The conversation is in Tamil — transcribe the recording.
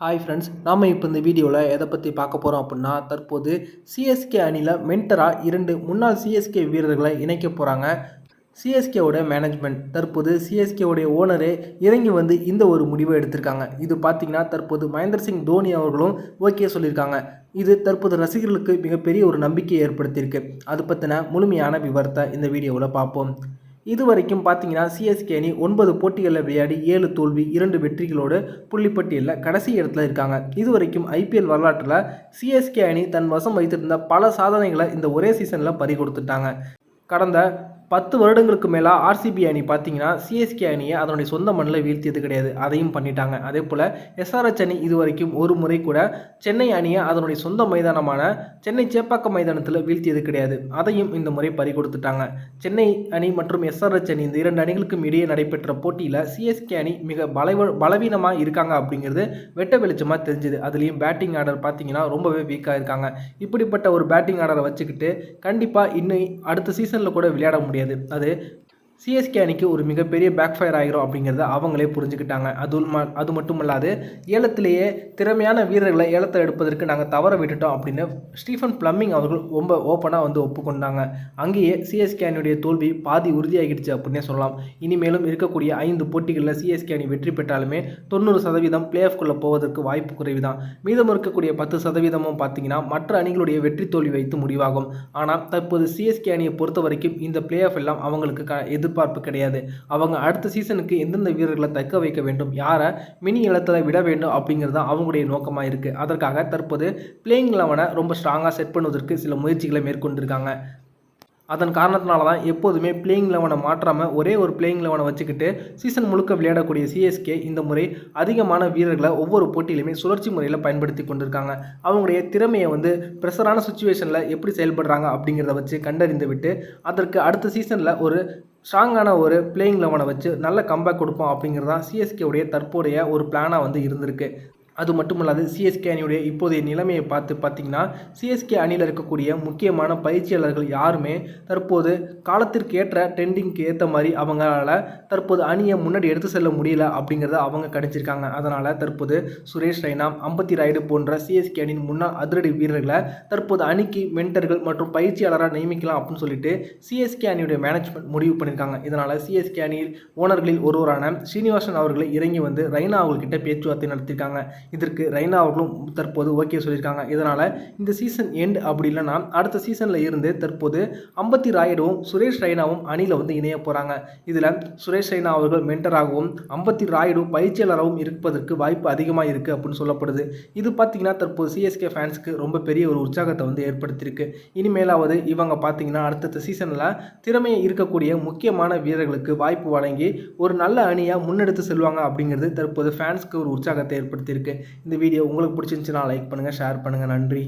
ஹாய் ஃப்ரெண்ட்ஸ் நாம் இப்போ இந்த வீடியோவில் எதை பற்றி பார்க்க போகிறோம் அப்படின்னா தற்போது சிஎஸ்கே அணியில் மென்டராக இரண்டு முன்னாள் சிஎஸ்கே வீரர்களை இணைக்க போகிறாங்க சிஎஸ்கேவோட மேனேஜ்மெண்ட் தற்போது சிஎஸ்கேவுடைய ஓனரே இறங்கி வந்து இந்த ஒரு முடிவை எடுத்திருக்காங்க. இது பார்த்திங்கன்னா தற்போது மகேந்திர சிங் தோனி அவர்களும் ஓகே சொல்லியிருக்காங்க. இது தற்போது ரசிகர்களுக்கு மிகப்பெரிய ஒரு நம்பிக்கையை ஏற்படுத்தியிருக்கு. அது பற்றின முழுமையான விவரத்தை இந்த வீடியோவில் பார்ப்போம். இது வரைக்கும் பார்த்தீங்கன்னா சிஎஸ்கே அணி ஒன்பது போட்டிகளில் விளையாடி ஏழு தோல்வி இரண்டு வெற்றிகளோடு புள்ளிப்பட்டியலில் கடைசி இடத்துல இருக்காங்க. இது வரைக்கும் ஐபிஎல் வரலாற்றில் சிஎஸ்கே அணி தன் வசம் வைத்திருந்த பல சாதனைகளை இந்த ஒரே சீசனில் பறி கொடுத்துட்டாங்க கடந்த பத்து வருடங்களுக்கு மேலாக ஆர்சிபி அணி பார்த்தீங்கன்னா சிஎஸ்கே அணியை அதனுடைய சொந்த மண்ணில் வீழ்த்தியது கிடையாது. அதையும் பண்ணிட்டாங்க. அதே போல் எஸ்ஆர்எச் அணி இதுவரைக்கும் ஒரு முறை கூட சென்னை அணியை அதனுடைய சொந்த மைதானமான சென்னை சேப்பாக்கம் மைதானத்தில் வீழ்த்தியது கிடையாது. அதையும் இந்த முறை பறி கொடுத்துட்டாங்க சென்னை அணி மற்றும் எஸ்ஆர்எச் அணி இந்த இரண்டு அணிகளுக்கும் இடையே நடைபெற்ற போட்டியில் சிஎஸ்கே அணி மிக பலவ பலவீனமாக இருக்காங்க அப்படிங்கிறது வெட்ட வெளிச்சமாக தெரிஞ்சுது. அதுலேயும் பேட்டிங் ஆர்டர் பார்த்தீங்கன்னா ரொம்பவே வீக்காக இருக்காங்க. இப்படிப்பட்ட ஒரு பேட்டிங் ஆர்டரை வச்சுக்கிட்டு கண்டிப்பாக இன்னும் அடுத்த சீசனில் கூட விளையாட முடியும். முடியாது. அது சிஎஸ்கே அணிக்கு ஒரு மிகப்பெரிய பேக் ஃபயர் ஆகிரும் அப்படிங்கிறத அவங்களே புரிஞ்சுக்கிட்டாங்க. அது அது மட்டும் இல்லாது ஏலத்திலேயே திறமையான வீரர்களை ஏலத்தை எடுப்பதற்கு நாங்கள் தவற விட்டுட்டோம் அப்படின்னு ஸ்டீஃபன் பிளம்மிங் அவர்கள் ரொம்ப ஓப்பனாக வந்து ஒப்புக்கொண்டாங்க. அங்கேயே சிஎஸ்கே அணியுடைய தோல்வி பாதி உறுதியாகிடுச்சு அப்படின்னே சொல்லலாம். இனிமேலும் இருக்கக்கூடிய ஐந்து போட்டிகளில் சிஎஸ்கே அணி வெற்றி பெற்றாலுமே தொண்ணூறு சதவீதம் பிளே ஆஃப்குள்ளே போவதற்கு வாய்ப்பு குறைவு தான் மீதம் இருக்கக்கூடிய பத்து சதவீதமும் பார்த்தீங்கன்னா மற்ற அணிகளுடைய வெற்றி தோல்வி வைத்து முடிவாகும். ஆனால் தற்போது சிஎஸ்கே அணியை பொறுத்த வரைக்கும் இந்த பிளே ஆஃப் எல்லாம் அவங்களுக்கு எது எதிர்பார்ப்பு கிடையாது. அவங்க அடுத்த சீசனுக்கு எந்தெந்த வீரர்களை தக்க வைக்க வேண்டும் யாரை மினி இலத்தில் விட வேண்டும் அப்படிங்கிறது தான் அவங்களுடைய நோக்கமாக இருக்குது அதற்காக தற்போது பிளேயிங் லெவனை ரொம்ப ஸ்ட்ராங்காக செட் பண்ணுவதற்கு சில முயற்சிகளை மேற்கொண்டிருக்காங்க. அதன் காரணத்தினால தான் எப்போதுமே பிளேயிங் லெவனை மாற்றாமல் ஒரே ஒரு பிளேயிங் லெவனை வச்சுக்கிட்டு சீசன் முழுக்க விளையாடக்கூடிய சிஎஸ்கே இந்த முறை அதிகமான வீரர்களை ஒவ்வொரு போட்டியிலுமே சுழற்சி முறையில் பயன்படுத்தி கொண்டிருக்காங்க. அவங்களுடைய திறமையை வந்து ப்ரெஷரான சுச்சுவேஷனில் எப்படி செயல்படுறாங்க அப்படிங்கிறத வச்சு கண்டறிந்து விட்டு அதற்கு அடுத்த சீசனில் ஒரு ஸ்ட்ராங்கான ஒரு பிளேயிங் லெவனை வச்சு நல்ல கம்பேக் கொடுப்போம் அப்படிங்கிறது தான் சிஎஸ்கேவுடைய தற்போதைய ஒரு பிளானாக வந்து இருந்திருக்கு. அது மட்டும் இல்லாது சிஎஸ்கே அணியுடைய இப்போதைய நிலைமையை பார்த்து பார்த்தீங்கன்னா சிஎஸ்கே அணியில் இருக்கக்கூடிய முக்கியமான பயிற்சியாளர்கள் யாருமே தற்போது காலத்திற்கு ஏற்ற ட்ரெண்டிங்க்கு ஏற்ற மாதிரி அவங்களால தற்போது அணியை முன்னாடி எடுத்து செல்ல முடியல அப்படிங்கிறத அவங்க கணிச்சிருக்காங்க. அதனால் தற்போது சுரேஷ் ரெய்னா அம்பத்தி ராயுடு போன்ற சிஎஸ்கே அணியின் முன்னாள் அதிரடி வீரர்களை தற்போது அணிக்கு மென்டர்கள் மற்றும் பயிற்சியாளராக நியமிக்கலாம் அப்படின்னு சொல்லிட்டு சிஎஸ்கே அணியுடைய மேனேஜ்மெண்ட் முடிவு பண்ணியிருக்காங்க இதனால் சிஎஸ்கே அணியில் ஓனர்களில் ஒருவரான ஸ்ரீனிவாசன் அவர்களை இறங்கி வந்து ரெய்னா அவர்கிட்ட பேச்சுவார்த்தை நடத்தியிருக்காங்க இதற்கு ரெய்னா அவர்களும் தற்போது ஓகே சொல்லியிருக்காங்க. இதனால் இந்த சீசன் எண்ட் அப்படி இல்லைன்னா அடுத்த சீசனில் இருந்து தற்போது அம்பத்தி ராயுடுவும் சுரேஷ் ரெய்னாவும் அணியில் வந்து இணைய போகிறாங்க இதில் சுரேஷ் ரெய்னா அவர்கள் மென்டராகவும் அம்பத்தி ராயுடு பயிற்சியாளராகவும் இருப்பதற்கு வாய்ப்பு அதிகமாக இருக்குது அப்படின்னு சொல்லப்படுது. இது பார்த்திங்கன்னா தற்போது சிஎஸ்கே ஃபேன்ஸுக்கு ரொம்ப பெரிய ஒரு உற்சாகத்தை வந்து ஏற்படுத்தியிருக்கு. இனிமேலாவது இவங்க பார்த்தீங்கன்னா அடுத்தடுத்த சீசனில் திறமையை இருக்கக்கூடிய முக்கியமான வீரர்களுக்கு வாய்ப்பு வழங்கி ஒரு நல்ல அணியாக முன்னெடுத்து செல்வாங்க அப்படிங்கிறது தற்போது ஃபேன்ஸ்க்கு ஒரு உற்சாகத்தை ஏற்படுத்தியிருக்கு. இந்த வீடியோ உங்களுக்கு பிடிச்சிருந்துச்சுன்னா லைக் பண்ணுங்கள் ஷேர் பண்ணுங்கள் நன்றி.